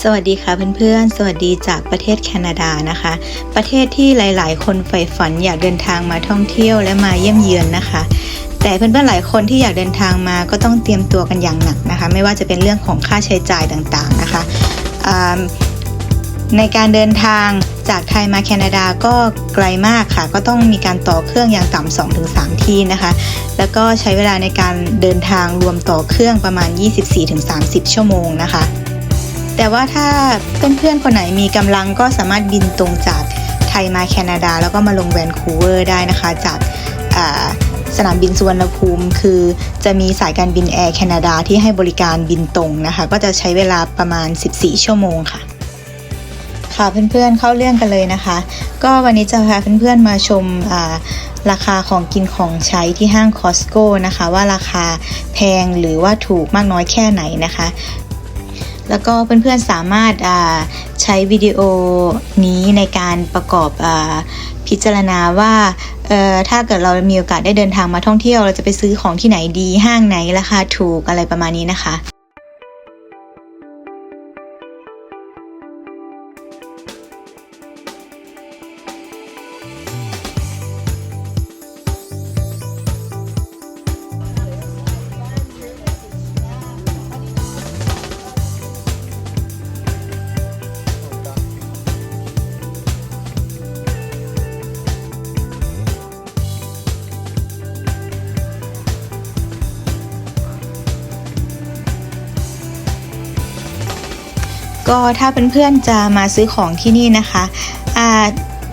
สวัสดีค่ะเพื่อนๆ สวัสดีจากประเทศแคนาดานะคะ ประเทศที่หลายๆ คนใฝ่ฝันอยากเดินทางมาท่องเที่ยวและมาเยี่ยมเยือนนะคะ แต่เพื่อนๆหลายคนที่อยากเดินทางมาก็ต้องเตรียมตัวกันอย่างหนักนะคะ ไม่ว่าจะเป็นเรื่องของค่าใช้จ่ายต่างๆนะคะในการเดินทางจากไทยมาแคนาดาก็ไกลมากค่ะ ก็ต้องมีการต่อเครื่องอย่างต่ำ2-3ที่นะคะ แล้วก็ใช้เวลาในการเดินทางรวมต่อเครื่องประมาณ 24-30 ชั่วโมงนะคะ แต่ว่าถ้าเพื่อนๆคนไหนมีกำลังก็สามารถบินตรงจากไทยมาแคนาดา แล้วก็มาลงแวนคูเวอร์ได้นะคะ จากสนามบินสุวรรณภูมิ คือจะมีสายการบินแอร์แคนาดาที่ให้บริการบินตรงนะคะ ก็จะใช้เวลาประมาณ 14 ชั่วโมงค่ะ ค่ะเพื่อนๆเข้าเรื่องกันเลยนะคะ ก็วันนี้จะพาเพื่อนๆมาชมาราคาของกินของใช้ที่ห้างคอสโก้นะคะ ว่าราคาแพงหรือว่าถูกมากน้อยแค่ไหนนะคะ แล้วก็เพื่อนๆสามารถใช้วิดีโอนี้ในการประกอบอพิจารณาว่าถ้าเกิดเรามีโอกาสได้เดินทางมาท่องเที่ยว เราจะไปซื้อของที่ไหนดีห้างไหนราคาถูกอะไรประมาณนี้นะคะ ก็ถ้าเพื่อนๆจะมาซื้อของที่นี่นะคะอ่า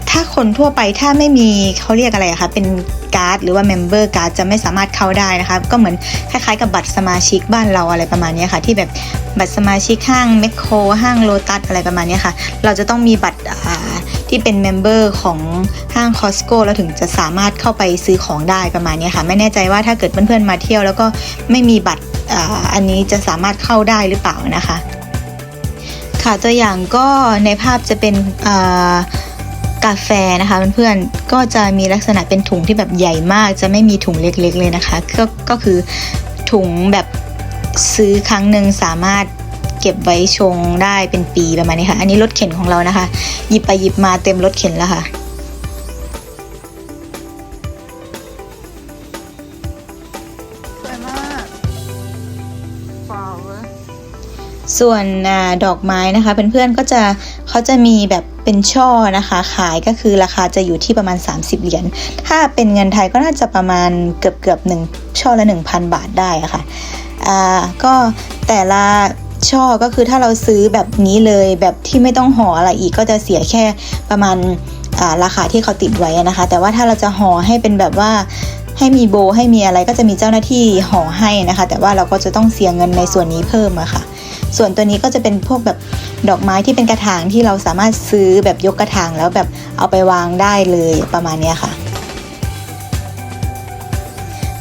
ถ้าคนทั่วไปถ้าไม่มีเขาเรียกอะไรคะเป็นการ์ดหรือว่าเมมเบอร์การ์ดจะไม่สามารถเข้าได้นะคะ ก็เหมือนคล้ายๆกับบัตรสมาชิกบ้านเราอะไรประมาณนี้ค่ะ ที่แบบบัตรสมาชิกห้างแมคโครห้างโลตัสอะไรประมาณนี้ค่ะ เราจะต้องมีบัตรที่เป็นเมมเบอร์ของห้างคอสโก้แล้วถึงจะสามารถเข้าไปซื้อของได้ประมาณนี้ค่ะ ไม่แน่ใจว่าถ้าเกิดเพื่อนๆมาเที่ยว แล้วก็ไม่มีบัตรออันนี้จะสามารถเข้าได้หรือเปล่านะคะ ค่ะตัวอย่างก็ในภาพจะเป็นกาแฟนะคะเพื่อนๆก็จะมีลักษณะเป็นถุงที่แบบใหญ่มาก จะไม่มีถุงเล็กๆเลยนะคะก็ก็คือถุงแบบซื้อครั้งหนึ่งสามารถเก็บไว้ชงได้เป็นปีประมาณนี้ค่ะ อันนี้รถเข็นของเรานะคะ หยิบไปหยิบมาเต็มรถเข็นแล้วค่ะ ส่วนอดอกไม้นะคะเพื่อนๆก็จะเขาจะมีแบบเป็นช่อนะคะ ขายก็คือราคาจะอยู่ที่ประมาณ 30 เหรียญถ้าเป็นเงินไทยก็น่าจะประมาณเกือบเกือบหนึ่งช่อละ 1,000 บาทได้ะค่ะอ่าก็แต่ละช่อก็คือถ้าเราซื้อแบบนี้เลยแบบที่ไม่ต้องห่ออะไรอีกก็จะเสียแค่ประมาณาราคาที่เขาติดไว้นะคะ แต่ว่าถ้าเราจะห่อให้เป็นแบบว่าให้มีโบให้มีอะไรก็จะมีเจ้าหน้าที่ห่อให้นะคะ แต่ว่าเราก็จะต้องเสียเงินในส่วนนี้เพิ่มอะค่ะ ส่วนตัวนี้ก็จะเป็นพวกแบบดอกไม้ที่เป็นกระถางที่เราสามารถซื้อแบบยกกระถางแล้วแบบเอาไปวางได้เลยประมาณนี้ค่ะ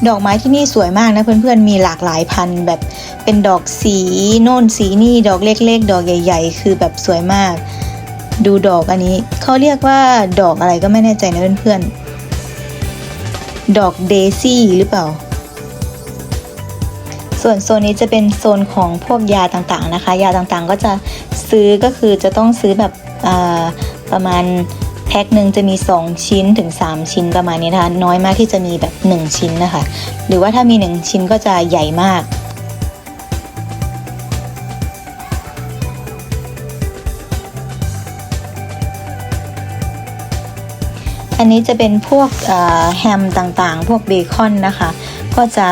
ดอกไม้ที่นี่สวยมากนะเพื่อนๆมีหลากหลายพันธุ์แบบเป็นดอกสีโน่นสีนี่ดอกเล็กๆ ดอกใหญ่ ๆ คือแบบสวยมาก ดูดอกอันนี้เขาเรียกว่าดอกอะไรก็ไม่แน่ใจนะเพื่อนๆดอกเดซี่หรือเปล่า ส่วนโซนนี้จะเป็นโซนของพวกยาต่างๆนะคะ ยาต่างๆก็จะซื้อก็คือจะต้องซื้อแบบประมาณแพ็คหนึ่งจะมี 2 ชิ้นถึง 3 ชิ้นประมาณนี้นะคะ น้อยมากที่จะมีแบบ 1 ชิ้นนะคะ หรือว่าถ้ามี 1 ชิ้นก็จะใหญ่มากอันนี้จะเป็นพวกแฮมต่างๆ พวกเบคอนนะคะ ก็จะ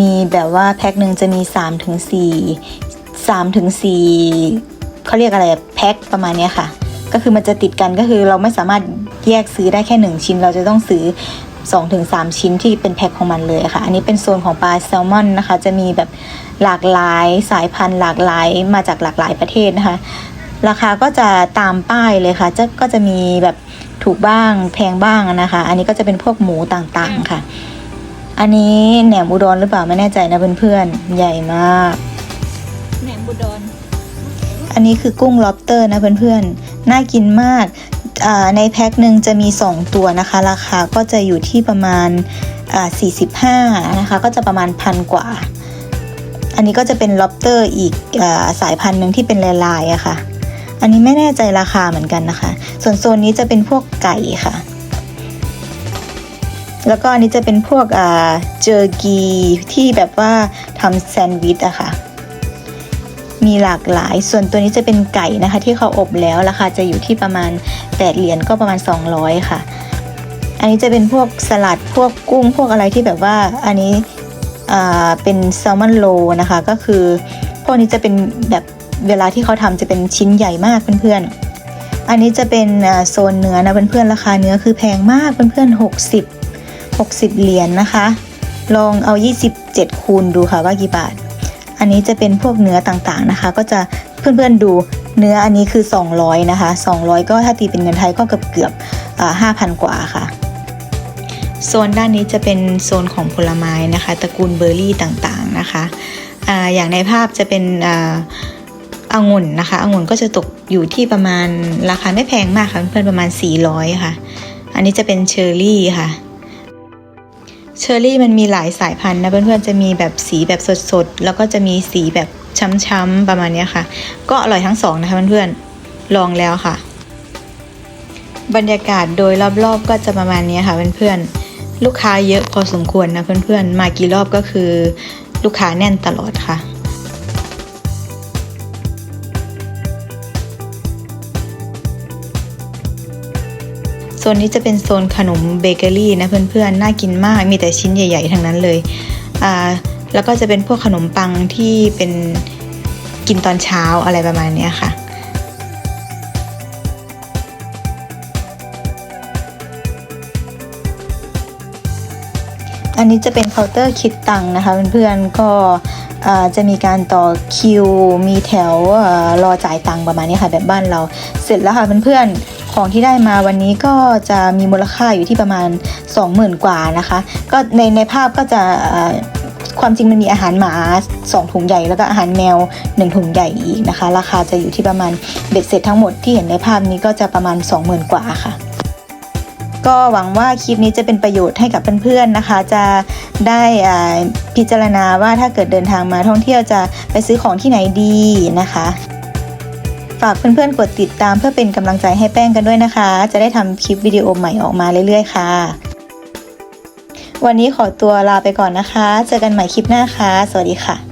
มีแบบว่าแพ็คหนึ่งจะมี3ถึง4 3ถึง4เขาเรียกอะไรแพ็คประมาณนี้ค่ะ ก็คือมันจะติดกันก็คือเราไม่สามารถแยกซื้อได้แค่ 1 ชิ้น เราจะต้องซื้อ2ถึง3ชิ้นที่เป็นแพ็คของมันเลยค่ะ อันนี้เป็นโซนของปลาแซลมอนนะคะ จะมีแบบหลากหลายสายพันธุ์หลากหลายมาจากหลากหลายประเทศนะคะ ราคาก็จะตามป้ายเลยค่ะจะก็จะมีแบบถูกบ้างแพงบ้างนะคะ อันนี้ก็จะเป็นพวกหมูต่างๆค่ะ อันนี้แหนมอุดรหรือเปล่าไม่แน่ใจนะเพื่อนๆใหญ่มาก แหนมบุดร อันนี้คือกุ้งล็อบสเตอร์นะเพื่อนๆน่ากินมากอ่าในแพ็คหนึ่งจะมี 2 ตัวนะคะ ราคาก็จะอยู่ที่ประมาณอ่า45 นะคะ ก็จะประมาณพันกว่า อันนี้ก็จะเป็นล็อบสเตอร์อีกอาสายพันธุ์หนึ่งที่เป็นลายๆอะค่ะ อันนี้ไม่แน่ใจราคาเหมือนกันนะคะ ส่วนโซนนี้จะเป็นพวกไก่ค่ะ แล้วก็อันนี้จะเป็นพวกเจอร์กีที่แบบว่าทำแซนด์วิชอะค่ะ มีหลากหลาย ส่วนตัวนี้จะเป็นไก่นะคะ ที่เขาอบแล้วราคาจะอยู่ที่ประมาณ 8 เหรียญก็ประมาณ 200 ค่ะ อันนี้จะเป็นพวกสลัดพวกกุ้งพวกอะไรที่แบบว่าอันนี้เป็นแซลมอนโลนะคะ ก็คือพวกนี้จะเป็นแบบเวลาที่เขาทำจะเป็นชิ้นใหญ่มากเพื่อนๆอันนี้จะเป็นโซนเนื้อนะเพื่อนๆราคาเนื้อคือแพงมากเพื่อนๆ60 60 เหรียญนะคะ ลองเอา 27 คูณดูค่ะว่ากี่บาท อันนี้จะเป็นพวกเนื้อต่างๆนะคะ ก็จะเพื่อนๆดูเนื้ออันนี้คือ 200 นะคะ 200 ก็ถ้าตีเป็นเงินไทยก็เกือบเกือบห้าพันกว่าค่ะ โซนด้านนี้จะเป็นโซนของผลไม้นะคะ ตระกูลเบอร์รี่ต่างๆนะคะออย่างในภาพจะเป็นองุ่นนะคะองุ่นก็จะตกอยู่ที่ประมาณราคาไม่แพงมากค่ะเพื่อนๆประมาณ 400 ค่ะ อันนี้จะเป็นเชอร์รี่ค่ะ เชอร์รี่มันมีหลายสายพันธุ์นะเพื่อนๆจะมีแบบสีแบบสดๆ แล้วก็จะมีสีแบบช้ำๆประมาณนี้ค่ะ ก็อร่อยทั้งสองนะคะเพื่อนๆลองแล้วค่ะ บรรยากาศโดยรอบๆก็จะประมาณนี้ค่ะเพื่อนๆลูกค้าเยอะพอสมควรนะเพื่อนๆมากี่รอบก็คือลูกค้าแน่นตลอดค่ะ นนี้จะเป็นโซนขนมเบเกอรี่นะเพื่อนๆ น่ากินมาก มีแต่ชิ้นใหญ่ ๆ ทั้งนั้นเลย อ่า แล้วก็จะเป็นพวกขนมปังที่เป็นกินตอนเช้าอะไรประมาณนี้ค่ะอันนี้จะเป็นเคาน์เตอร์คิดตังค์นะคะเพื่อนๆก็อ่าจะมีการต่อคิว มีแถวอรอจ่ายตังค์ประมาณนี้ค่ะแบบบ้านเรา เสร็จแล้วค่ะเพื่อนๆ ของที่ได้มาวันนี้ก็จะมีมูลค่าอยู่ที่ประมาณ 20,000 กว่านะคะ ก็ในในภาพก็จะความจริงมันมีอาหารหมา 2 ถุงใหญ่แล้วก็อาหารแมว 1 ถุงใหญ่อีกนะคะ ราคาจะอยู่ที่ประมาณเบ็ดเสร็จทั้งหมดที่เห็นในภาพนี้ก็จะประมาณ 20,000 กว่าค่ะ ก็หวังว่าคลิปนี้จะเป็นประโยชน์ให้กับเพื่อนๆนะคะ จะได้พิจารณาว่าถ้าเกิดเดินทางมาท่องเที่ยวจะไปซื้อของที่ไหนดีนะคะ ฝากเพื่อนๆกดติดตามเพื่อเป็นกำลังใจให้แป้งกันด้วยนะคะ จะได้ทำคลิปวิดีโอใหม่ออกมาเรื่อยๆค่ะ วันนี้ขอตัวลาไปก่อนนะคะ เจอกันใหม่คลิปหน้าค่ะ สวัสดีค่ะ